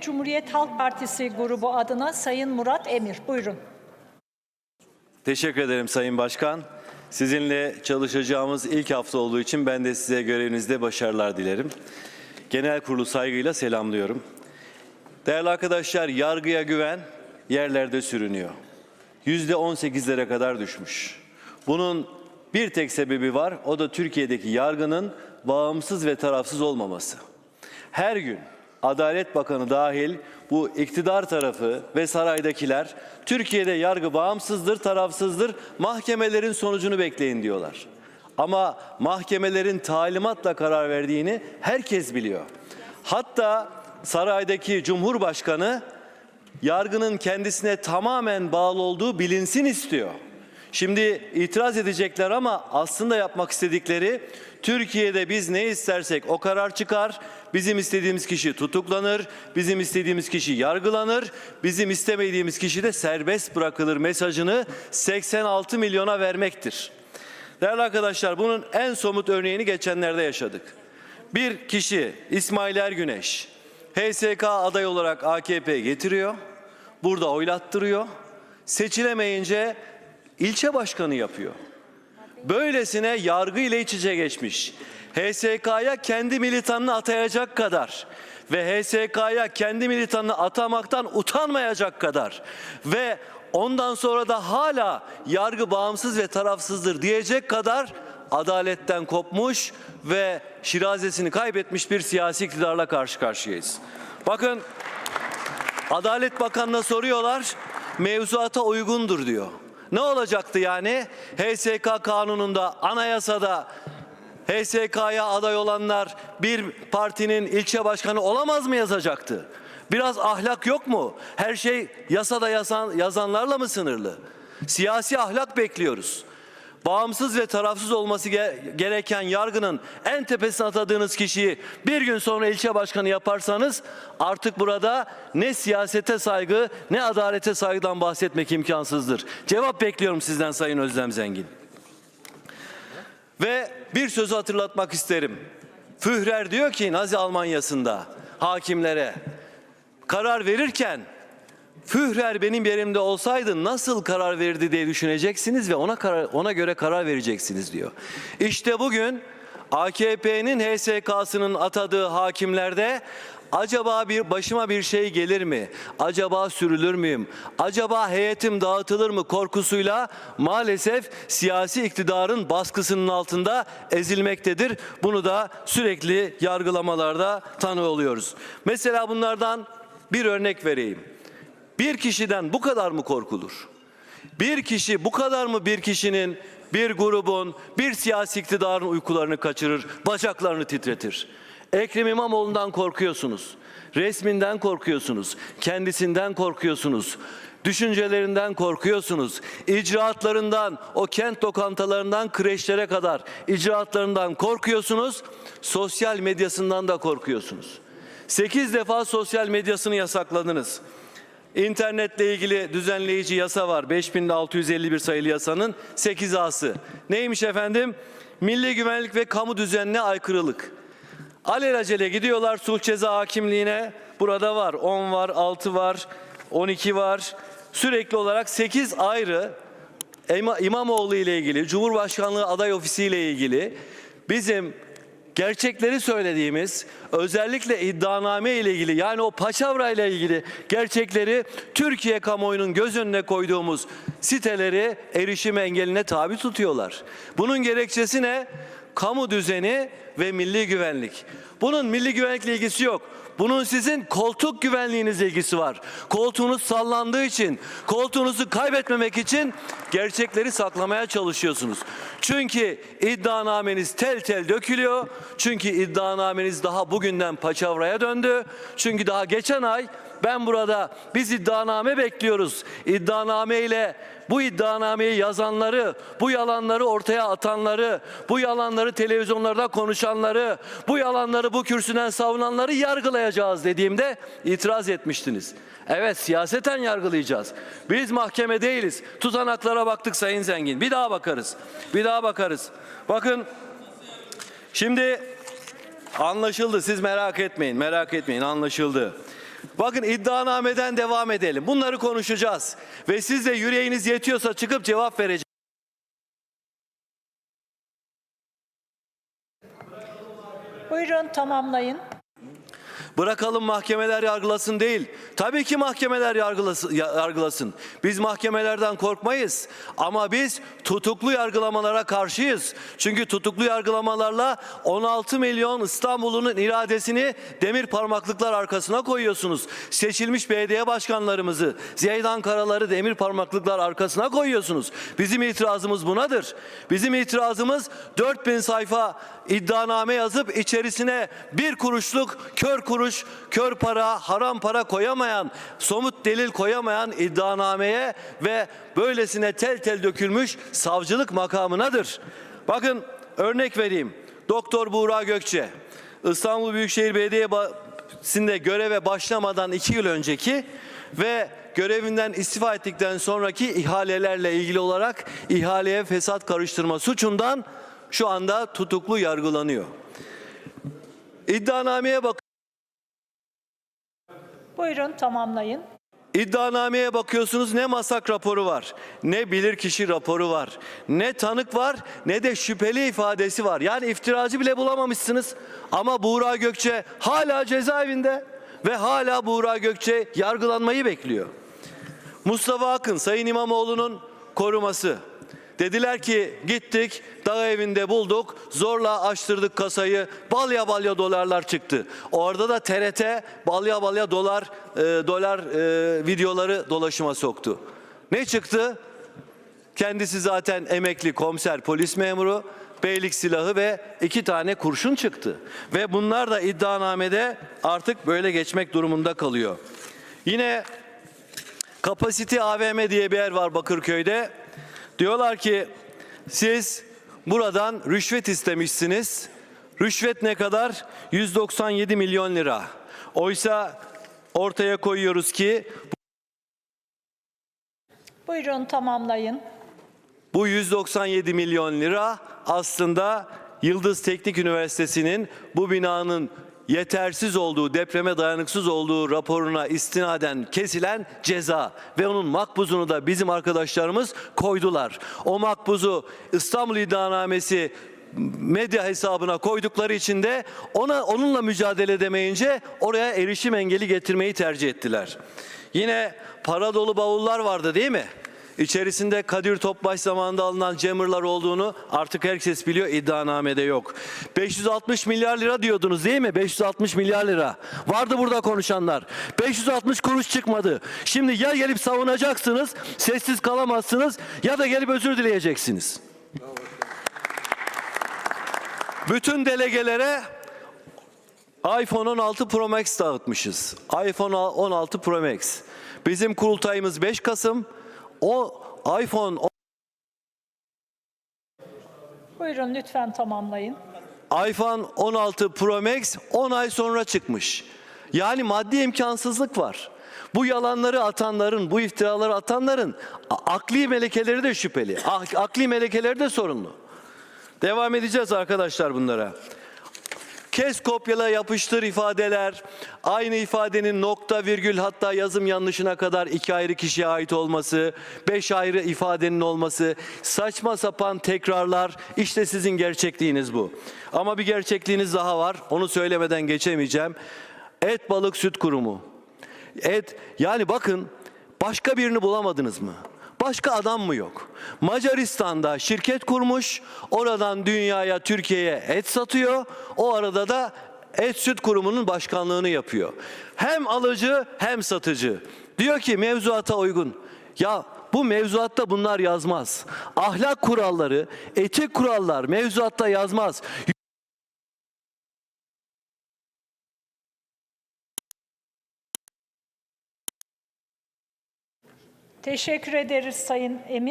Cumhuriyet Halk Partisi grubu adına Sayın Murat Emir. Buyurun. Teşekkür ederim Sayın Başkan. Sizinle çalışacağımız ilk hafta olduğu için ben de size görevinizde başarılar dilerim. Genel kurulu saygıyla selamlıyorum. Değerli arkadaşlar, yargıya güven yerlerde sürünüyor. Yüzde 18'lere kadar düşmüş. Bunun bir tek sebebi var, o da Türkiye'deki yargının bağımsız ve tarafsız olmaması. Her gün Adalet Bakanı dahil bu iktidar tarafı ve saraydakiler Türkiye'de yargı bağımsızdır, tarafsızdır, mahkemelerin sonucunu bekleyin diyorlar. Ama mahkemelerin talimatla karar verdiğini herkes biliyor. Hatta saraydaki Cumhurbaşkanı yargının kendisine tamamen bağlı olduğu bilinsin istiyor. Şimdi itiraz edecekler ama aslında yapmak istedikleri Türkiye'de biz ne istersek o karar çıkar. Bizim istediğimiz kişi tutuklanır, bizim istediğimiz kişi yargılanır, bizim istemediğimiz kişi de serbest bırakılır mesajını 86 milyona vermektir. Değerli arkadaşlar bunun en somut örneğini geçenlerde yaşadık. Bir kişi İsmail Ergüneş HSK aday olarak AKP getiriyor. Burada oylattırıyor. Seçilemeyince ilçe başkanı yapıyor. Böylesine yargı ile iç içe geçmiş. HSK'ya kendi militanını atayacak kadar ve HSK'ya kendi militanını atamaktan utanmayacak kadar ve ondan sonra da hala yargı bağımsız ve tarafsızdır diyecek kadar adaletten kopmuş ve şirazesini kaybetmiş bir siyasi iktidarla karşı karşıyayız. Bakın Adalet Bakanı'na soruyorlar, mevzuata uygundur diyor. Ne olacaktı yani? HSK kanununda, anayasada HSK'ya aday olanlar bir partinin ilçe başkanı olamaz mı yazacaktı? Biraz ahlak yok mu? Her şey yasada yazan, yazanlarla mı sınırlı? Siyasi ahlak bekliyoruz. Bağımsız ve tarafsız olması ge- gereken yargının en tepesine atadığınız kişiyi bir gün sonra ilçe başkanı yaparsanız artık burada ne siyasete saygı ne adalete saygıdan bahsetmek imkansızdır. Cevap bekliyorum sizden Sayın Özlem Zengin. Ve bir sözü hatırlatmak isterim. Führer diyor ki Nazi Almanyası'nda hakimlere karar verirken Führer benim yerimde olsaydı nasıl karar verirdi diye düşüneceksiniz ve ona karar, ona göre karar vereceksiniz diyor. İşte bugün AKP'nin HSK'sının atadığı hakimlerde acaba bir başıma bir şey gelir mi? Acaba sürülür müyüm? Acaba heyetim dağıtılır mı korkusuyla maalesef siyasi iktidarın baskısının altında ezilmektedir. Bunu da sürekli yargılamalarda tanı oluyoruz. Mesela bunlardan bir örnek vereyim. Bir kişiden bu kadar mı korkulur? Bir kişi bu kadar mı bir kişinin, bir grubun, bir siyasi iktidarın uykularını kaçırır, bacaklarını titretir? Ekrem İmamoğlu'ndan korkuyorsunuz. Resminden korkuyorsunuz. Kendisinden korkuyorsunuz. Düşüncelerinden korkuyorsunuz. İcraatlarından, o kent lokantalarından kreşlere kadar icraatlarından korkuyorsunuz. Sosyal medyasından da korkuyorsunuz. 8 defa sosyal medyasını yasakladınız. İnternetle ilgili düzenleyici yasa var. 5651 sayılı yasanın 8A'sı. Neymiş efendim? Milli güvenlik ve kamu düzenine aykırılık. Alelacele gidiyorlar sulh ceza hakimliğine. Burada var 10 var, 6 var, 12 var. Sürekli olarak 8 ayrı İma- İmamoğlu ile ilgili, Cumhurbaşkanlığı aday ofisi ile ilgili bizim gerçekleri söylediğimiz özellikle iddianame ile ilgili yani o paçavra ile ilgili gerçekleri Türkiye kamuoyunun göz önüne koyduğumuz siteleri erişim engeline tabi tutuyorlar. Bunun gerekçesi ne? Kamu düzeni ve milli güvenlik. Bunun milli güvenlikle ilgisi yok. Bunun sizin koltuk güvenliğinizle ilgisi var. Koltuğunuz sallandığı için, koltuğunuzu kaybetmemek için gerçekleri saklamaya çalışıyorsunuz. Çünkü iddianameniz tel tel dökülüyor. Çünkü iddianameniz daha bugünden paçavraya döndü. Çünkü daha geçen ay ben burada biz iddianame bekliyoruz. İddianame ile bu iddianameyi yazanları, bu yalanları ortaya atanları, bu yalanları televizyonlarda konuşanları, bu yalanları bu kürsüden savunanları yargılayacağız dediğimde itiraz etmiştiniz. Evet siyaseten yargılayacağız. Biz mahkeme değiliz. Tutanaklara baktık Sayın Zengin. Bir daha bakarız. Bir daha bakarız. Bakın şimdi anlaşıldı. Siz merak etmeyin. Merak etmeyin. Anlaşıldı. Bakın iddianameden devam edelim. Bunları konuşacağız. Ve siz de yüreğiniz yetiyorsa çıkıp cevap vereceksiniz. Buyurun tamamlayın. Bırakalım mahkemeler yargılasın değil. Tabii ki mahkemeler yargılasın, yargılasın. Biz mahkemelerden korkmayız. Ama biz tutuklu yargılamalara karşıyız. Çünkü tutuklu yargılamalarla 16 milyon İstanbul'un iradesini demir parmaklıklar arkasına koyuyorsunuz. Seçilmiş belediye başkanlarımızı, Zeydan Karaları demir parmaklıklar arkasına koyuyorsunuz. Bizim itirazımız bunadır. Bizim itirazımız 4000 sayfa iddianame yazıp içerisine bir kuruşluk kör kuruş, kör para, haram para koyamayan, somut delil koyamayan iddianameye ve böylesine tel tel dökülmüş savcılık makamınadır. Bakın örnek vereyim. Doktor Buğra Gökçe, İstanbul Büyükşehir Belediyesi'nde göreve başlamadan iki yıl önceki ve görevinden istifa ettikten sonraki ihalelerle ilgili olarak ihaleye fesat karıştırma suçundan şu anda tutuklu yargılanıyor. İddianameye bak Buyurun tamamlayın. İddianameye bakıyorsunuz ne masak raporu var, ne bilirkişi raporu var, ne tanık var, ne de şüpheli ifadesi var. Yani iftiracı bile bulamamışsınız. Ama Buğra Gökçe hala cezaevinde ve hala Buğra Gökçe yargılanmayı bekliyor. Mustafa Akın, Sayın İmamoğlu'nun koruması. Dediler ki gittik dağ evinde bulduk zorla açtırdık kasayı balya balya dolarlar çıktı. Orada da TRT balya balya dolar e, dolar e, videoları dolaşıma soktu. Ne çıktı? Kendisi zaten emekli komiser polis memuru beylik silahı ve iki tane kurşun çıktı. Ve bunlar da iddianamede artık böyle geçmek durumunda kalıyor. Yine Kapasite AVM diye bir yer var Bakırköy'de. Diyorlar ki siz buradan rüşvet istemişsiniz. Rüşvet ne kadar? 197 milyon lira. Oysa ortaya koyuyoruz ki Buyurun tamamlayın. bu 197 milyon lira aslında Yıldız Teknik Üniversitesi'nin bu binanın yetersiz olduğu, depreme dayanıksız olduğu raporuna istinaden kesilen ceza ve onun makbuzunu da bizim arkadaşlarımız koydular. O makbuzu İstanbul İddianamesi medya hesabına koydukları için de ona onunla mücadele edemeyince oraya erişim engeli getirmeyi tercih ettiler. Yine para dolu bavullar vardı değil mi? İçerisinde Kadir Topbaş zamanında alınan jammerlar olduğunu artık herkes biliyor iddianamede yok. 560 milyar lira diyordunuz değil mi? 560 milyar lira. Vardı burada konuşanlar. 560 kuruş çıkmadı. Şimdi ya gelip savunacaksınız, sessiz kalamazsınız ya da gelip özür dileyeceksiniz. Bütün delegelere iPhone 16 Pro Max dağıtmışız. iPhone 16 Pro Max. Bizim kurultayımız 5 Kasım. O iPhone Buyurun lütfen tamamlayın. iPhone 16 Pro Max 10 ay sonra çıkmış. Yani maddi imkansızlık var. Bu yalanları atanların, bu iftiraları atanların akli melekeleri de şüpheli. Ah- Akli melekeleri de sorunlu. Devam edeceğiz arkadaşlar bunlara. Kes kopyala yapıştır ifadeler, aynı ifadenin nokta virgül hatta yazım yanlışına kadar iki ayrı kişiye ait olması, beş ayrı ifadenin olması, saçma sapan tekrarlar işte sizin gerçekliğiniz bu. Ama bir gerçekliğiniz daha var onu söylemeden geçemeyeceğim. Et balık süt kurumu. Et yani bakın başka birini bulamadınız mı? Başka adam mı yok? Macaristan'da şirket kurmuş, oradan dünyaya, Türkiye'ye et satıyor. O arada da Et Süt Kurumu'nun başkanlığını yapıyor. Hem alıcı hem satıcı. Diyor ki mevzuata uygun. Ya bu mevzuatta bunlar yazmaz. Ahlak kuralları, etik kurallar mevzuatta yazmaz. Teşekkür ederiz Sayın Emir.